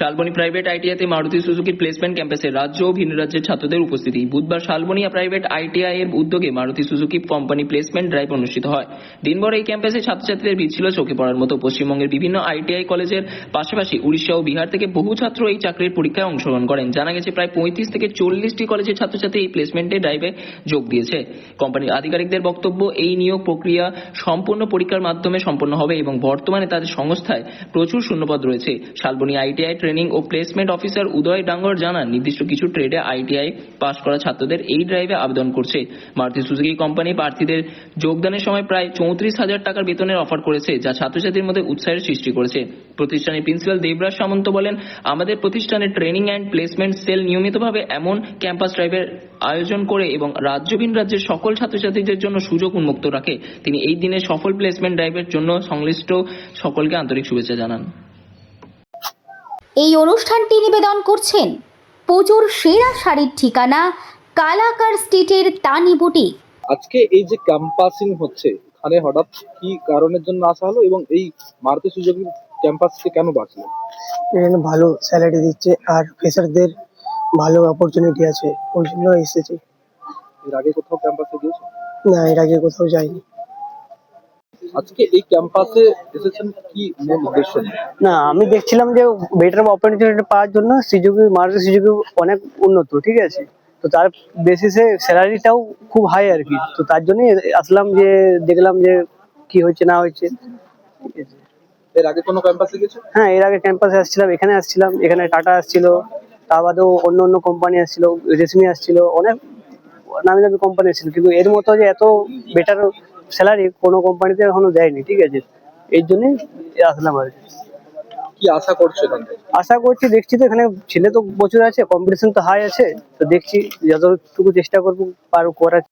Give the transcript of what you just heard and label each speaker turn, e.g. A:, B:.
A: Salboni private আইটিআইতে মারুতি সুজুকির placement ক্যাম্পাসে রাজ্য ও ভিন্ন রাজ্যের ছাত্রদের উপস্থিতি। বুধবার শালবনিয়া প্রাইভেট আইটিআই এর উদ্যোগে Maruti Suzuki company placement drive অনুষ্ঠিত হয়। দিনভর এই ক্যাম্পাসে ছাত্রছাত্রীদের ভিড় ছিল চোখে পড়ার মতো। পশ্চিমবঙ্গের বিভিন্ন আইটিআই কলেজের পাশাপাশি উড়িষ্যা ও বিহার থেকে বহু ছাত্র এই চাকরির পরীক্ষায় অংশগ্রহণ করেন। জানা গেছে প্রায় পঁয়ত্রিশ থেকে চল্লিশটি কলেজের ছাত্রছাত্রী এই প্লেসমেন্টে ড্রাইভে যোগ দিয়েছে। কোম্পানির আধিকারিকদের বক্তব্য, এই নিয়োগ প্রক্রিয়া সম্পূর্ণ পরীক্ষার মাধ্যমে সম্পন্ন হবে এবং বর্তমানে তাদের সংস্থায় প্রচুর শূন্যপদ রয়েছে। শালবনী আইটিআই ট্রেনিং ও প্লেসমেন্ট অফিসার উদয় ডাঙ্গর জানান, নির্দিষ্ট কিছু ট্রেডে আইটিআই পাস করা ছাত্রদের এই ড্রাইভে আবেদন করছে। মারুতি সুজুকি কোম্পানি প্রার্থীদের যোগদানের সময় প্রায় চৌত্রিশ হাজার টাকার বেতনের অফার করেছে, যা ছাত্রছাত্রীর মধ্যে উৎসাহের সৃষ্টি করেছে। প্রতিষ্ঠানের প্রিন্সিপাল দেবরাজ সামন্ত বলেন, আমাদের প্রতিষ্ঠানের ট্রেনিং অ্যান্ড প্লেসমেন্ট সেল নিয়মিতভাবে এমন ক্যাম্পাস ড্রাইভের আয়োজন করে এবং রাজ্য ভিন রাজ্যের সকল ছাত্রছাত্রীদের জন্য সুযোগ উন্মুক্ত রাখে। তিনি এই দিনে সফল প্লেসমেন্ট ড্রাইভের জন্য সংশ্লিষ্ট সকলকে আন্তরিক শুভেচ্ছা জানান।
B: এই অনুষ্ঠানটি নিবেদন করছেন পুজোর সেরা শাড়ির ঠিকানা কালাকার স্ট্রিটের তানি বুটিক।
C: আজকে এই যে ক্যাম্পাসিং হচ্ছে এখানে হঠাৎ কি কারণের জন্য আসা হলো এবং এই মারুতি সুজুকি ক্যাম্পাসকে কেন বাঁচলো
D: এখানে ভালো স্যালারি দিচ্ছে আর ফ্রেশারদের ভালো অপরচুনিটি আছে। ওই জন্য এসেছি।
C: এর আগে কোথাও ক্যাম্পাসে গিয়েছো?
D: না এর আগে কোথাও যাইনি।
C: আজকে এই ক্যাম্পাসে এসেছেন কি মূল উদ্দেশ্য?
D: না আমি দেখছিলাম যে বেটার অপরচুনিটি পাওয়ার জন্য সুজুকি মারুতি সুজুকি অনেক উন্নত ঠিক আছে? তো তার বেসিসে স্যালারিটাও খুব হাই আর কি। তো তার জন্যই আসলাম যে দেখলাম যে কি হচ্ছে না হচ্ছে ঠিক আছে?
C: এর আগে কোনো ক্যাম্পাসে গেছো
D: হ্যাঁ এর আগে ক্যাম্পাসে আসছিলাম এখানে আসছিলাম এখানে টাটা আসছিল তা বাদেও অন্য অন্য কোম্পানি আসছিল রেশমি আসছিল অনেক নামি দামি কোম্পানি আসছিল। কিন্তু এর মতো যে এত বেটার স্যালারি কোনো কোম্পানিতে এখনও দেয়নি ঠিক আছে? এই জন্যই আসলাম আর কি।
C: কি আশা করছ এখান থেকে
D: আশা করছি দেখছি তো এখানে ছেলে তো প্রচুর আছে কম্পিটিশন তো হাই আছে তো দেখছি যতটুকু চেষ্টা করব পারো করার